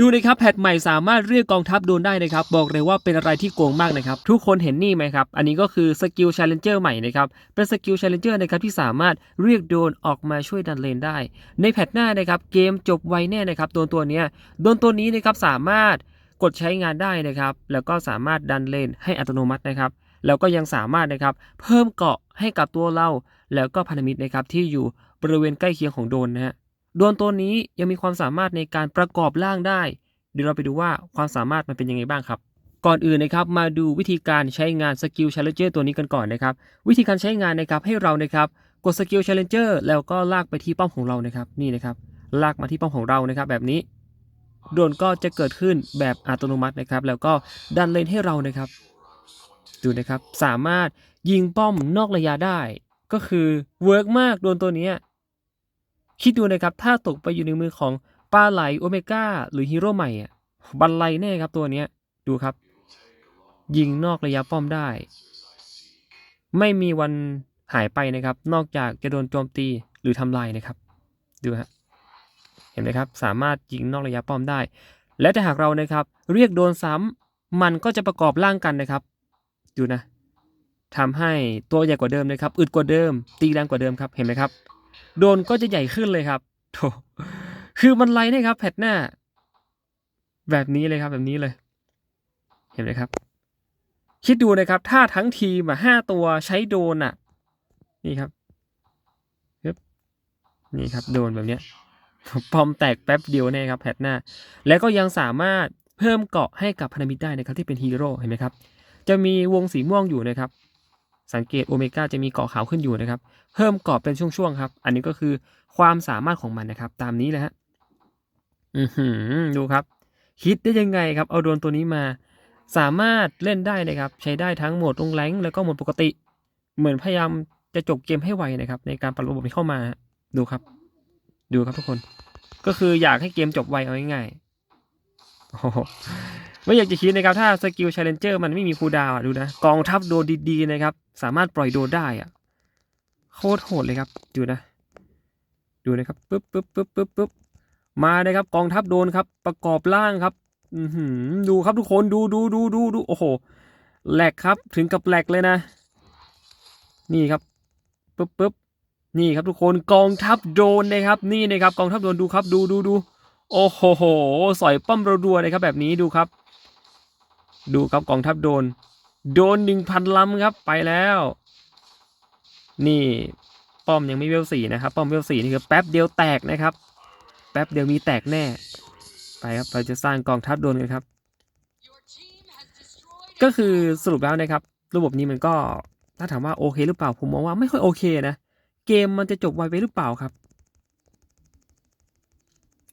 ดูนะครับแพทใหม่สามารถเรียกกองทัพโดนได้นะครับ บอกเลยว่าเป็นอะไรที่โกงมากนะครับ ทุกคนเห็นนี่ไหมครับ อันนี้ก็คือสกิล Challenger ใหม่นะครับ เป็นสกิล Challenger นะครับที่สามารถเรียกโดนออกมาช่วยดันเลนได้ ในแพทหน้านะครับเกมจบไวแน่นะครับโดนตัวนี้โดนตัวนี้นะครับสามารถกดใช้งานได้นะครับ แล้วก็สามารถดันเลนให้อัตโนมัตินะครับแล้วก็ยังสามารถนะครับเพิ่มเกาะให้กับตัวเรา แล้วก็พันธมิตรนะครับที่อยู่บริเวณใกล้เคียงของโดนนะฮะ โดรนตัวนี้ยังมีความสามารถในการประกอบร่างได้ เดี๋ยวเราไปดูว่าความสามารถมันเป็นยังไงบ้างครับ ก่อนอื่นนะครับมาดูวิธีการใช้งานสกิล Challenger ตัวนี้กันก่อนนะครับ วิธีการใช้งานนะครับให้เรานะครับกดสกิล Challenger แล้วก็ลากไปที่ป้อมของเรานะครับนี่นะครับ ลากมาที่ป้อมของเรานะครับ แบบนี้โดรนก็จะเกิดขึ้นแบบอัตโนมัตินะครับ แล้วก็ดันเลนให้เรานะครับดูนะครับสามารถยิงป้อมนอกระยะได้ ก็คือเวิร์กมากโดรนตัวนี้ คิดดูนะครับ ถ้าตกไปอยู่ในมือของปลาไหลโอเมก้าหรือฮีโร่ใหม่อะบันไลแน่ครับตัวเนี้ย ดูครับ ยิงนอกระยะป้อมได้ ไม่มีวันหายไปนะครับ นอกจากจะโดนโจมตีหรือทำลายนะครับ ดูฮะเห็นไหมครับ สามารถยิงนอกระยะป้อมได้ และถ้าหากเรานะครับ เรียกโดนซ้ำมันก็จะประกอบร่างกันนะครับ ดูนะทำให้ตัวใหญ่กว่าเดิมนะครับ อึดกว่าเดิม ตีแรงกว่าเดิมครับ เห็นไหมครับ โดนก็จะใหญ่ขึ้นเลยครับโถคือมันไลนะครับแพทหน้า แบบนี้เลยครับแบบนี้เลย เห็นไหมครับ คิดดูนะครับ ถ้าทั้งทีมอะห้าตัวใช้โดนอะ นี่ครับปึ๊บนี่ครับโดนแบบเนี้ยปอมแตกแป๊บเดียวแน่ครับแพทหน้า แล้วก็ยังสามารถเพิ่มเกาะให้กับพันธมิตรได้นะครับที่เป็นฮีโร่เห็นไหมครับ จะมีวงสีม่วงอยู่นะครับ สังเกตโอเมก้าจะมีเกาะขาวขึ้นอยู่นะครับ เพิ่มเกาะเป็นช่วงๆครับ อันนี้ก็คือความสามารถของมันนะครับ ตามนี้เลยฮะอือหือดูครับ คิดได้ยังไงครับ เอาโดรนตัวนี้มา สามารถเล่นได้นะครับ ใช้ได้ทั้งโหมดลงแรงแล้วก็โหมดปกติ เหมือนพยายามจะจบเกมให้ไวนะครับ ในการปรับระบบนี้เข้ามา ดูครับ ดูครับทุกคน ก็คืออยากให้เกมจบไวเอาง่ายๆ ไม่อยากจะคิดนะครับ ถ้าสกิล Challenger มันไม่มีคูดาวน์อะดูนะ กองทัพโดนดีๆนะครับ สามารถปล่อยโดนได้อะโคตรโหดเลยครับดูนะ ดูนะครับปึ๊บปึ๊บปึ๊บปึ๊บปึ๊บมาเลยครับ กองทัพโดนครับ ประกอบร่างครับอืดูครับทุกคนดูดูดูดูดูโอ้โหแหลกครับถึงกับแหลกเลยนะ นี่ครับปึ๊บปึ๊บนี่ครับทุกคนกองทัพโดนนะครับ นี่นะครับ กองทัพโดนดูครับ ดูดูดู โอ้โหโหสอยป้อมรัวๆเลยครับแบบนี้ดูครับ ดูครับกองทัพโดน โดนหนึ่งพันลำครับไปแล้ว นี่ป้อมยังไม่เวลสี่นะครับ ป้อมเวลสี่นี่คือแป๊บเดียวแตกนะครับ แป๊บเดียวมีแตกแน่ ไปครับเราจะสร้างกองทัพโดนกันครับ ก็คือสรุปแล้วนะครับ ระบบนี้มันก็ถ้าถามว่าโอเคหรือเปล่าผมมองว่าไม่ค่อยโอเคนะ เกมมันจะจบไวไปหรือเปล่าครับ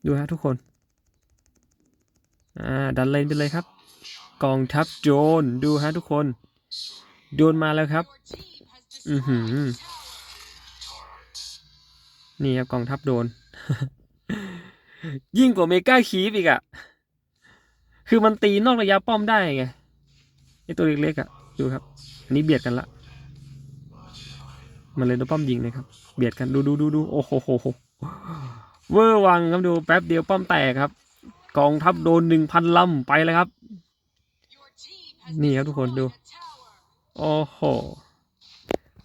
ดูฮะทุกคน อ่า ดันเลนไปเลยครับ กองทัพโจรดูฮะทุกคน โดนมาแล้วครับ อือหือ นี่ครับกองทัพโดน ยิ่งกว่าเมกาคีฟอีกอะคือมันตีนอกระยะป้อมได้ไงไอตัวเล็กๆอะดูครับ อันนี้เบียดกันละ มันเลยโดนป้อมยิงนะครับ เบียดกันดูดูดูดูโอ้โหโหโห เวอร์วังครับดูแป๊บเดียวป้อมแตกครับ กองทัพโดนหนึ่งพันลำไปเลยครับ นี่ครับทุกคนดู โอ้โห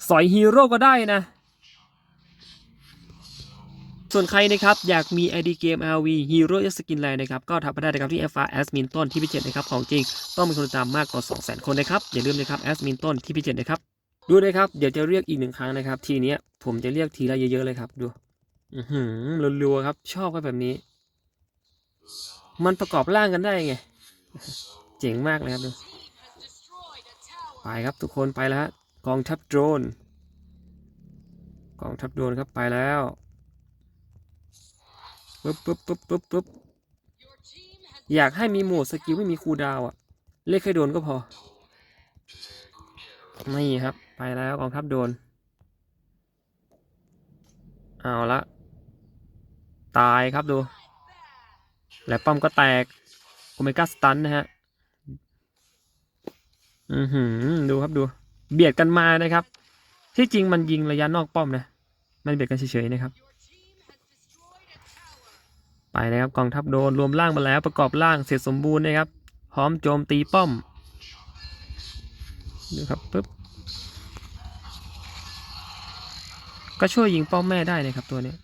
สอยฮีโร่ก็ได้นะ ส่วนใครนะครับ อยากมี ID เกม RV Hero S Skin Land นะครับ ก็ทักมาได้นะครับที่ FR Admin ต้นที่พิเศษนะครับ ของจริงต้องมีคนติดตามมากกว่า 200,000 คนนะครับ อย่าลืมนะครับ Admin ต้นที่พิเศษนะครับ ดูนะครับ เดี๋ยวจะเรียกอีกหนึ่งครั้งนะครับ ทีนี้ผมจะเรียกทีละเยอะๆเลยครับ ดู อือหือรัวๆครับ ชอบกันแบบนี้ มันประกอบร่างกันได้ไง เจ๋งมากเลยครับดูไปครับทุกคนไปแล้วฮะกองทัพโดรนกองทัพโดรนครับไปแล้วปึ๊บปึ๊บปึ๊บปึ๊บปึ๊บอยากให้มีโหมดสกิลไม่มีคูดาวอะเล่นแค่โดนก็พอนี่ครับ ไปแล้วกองทัพโดน เอาละ ตายครับดู และป้อมก็แตกโอเมก้าสตันนะฮะ อือหือ ดูครับดู เบียดกันมานะครับ ที่จริงมันยิงระยะนอกป้อมนะ มันเบียดกันเฉยๆนะครับ ไปนะครับกองทัพโดนรวมร่างมาแล้วประกอบร่างเสร็จสมบูรณ์นะครับ พร้อมโจมตีป้อม ดูครับปึ๊บก็ช่วยยิงป้อมแม่ได้นะครับตัวเนี้ย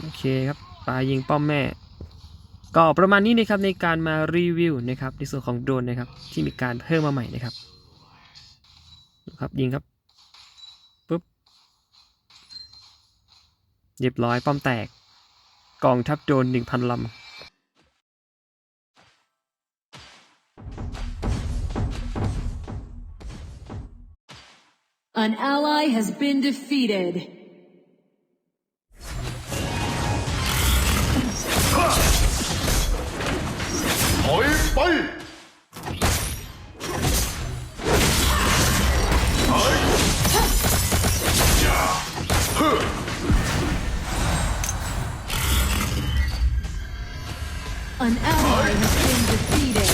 โอเคครับปายิงป้อมแม่ ก็ประมาณนี้นะครับในการมารีวิวนะครับในส่วนของโดรนนะครับที่มีการเพิ่มมาใหม่นะครับครับยิงครับปึ๊บเรียบร้อยป้อมแตกกองทัพโดรน1,000ลำ An ally has been defeated. ถอยไปถอยอย่าเฮ้อ An ally has been defeated.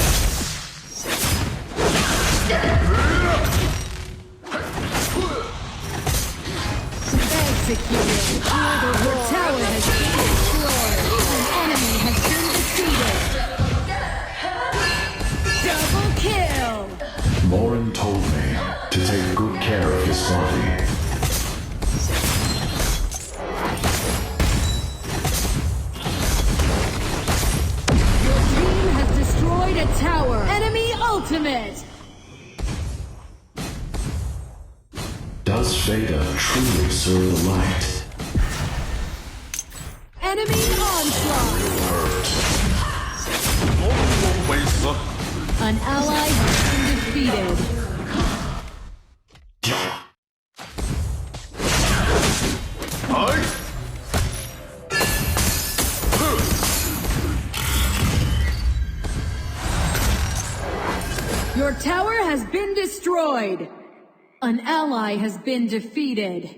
Executed. Your tower has been sorry. a tower! Enemy ultimate! Does truly serve the light? Enemy onslaught! An ally has been defeated. Your tower has been destroyed. An ally has been defeated.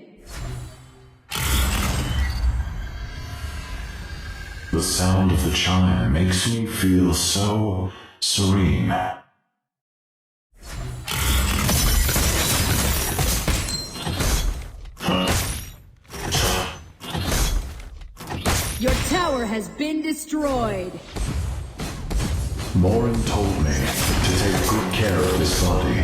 The sound of the chime makes me feel so serene. Your tower has been destroyed. Morin told me to take good care of his body.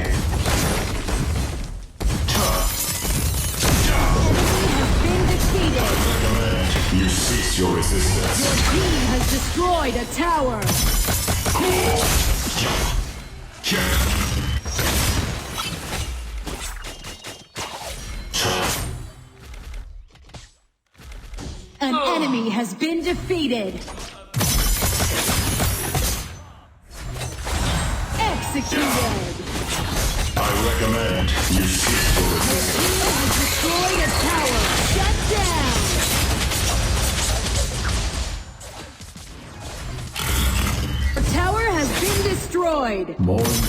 Has been defeated. You cease your resistance. Your Team has destroyed a tower. An enemy has been defeated. Executed. I recommend you your resistance. Team has destroyed a tower. Shut down. The tower has been destroyed. Told me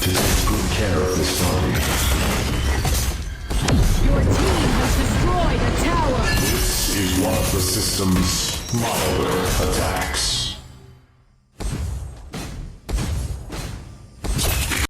to take good care of his body. Your team has destroyed a tower. This is one of the system's milder attacks.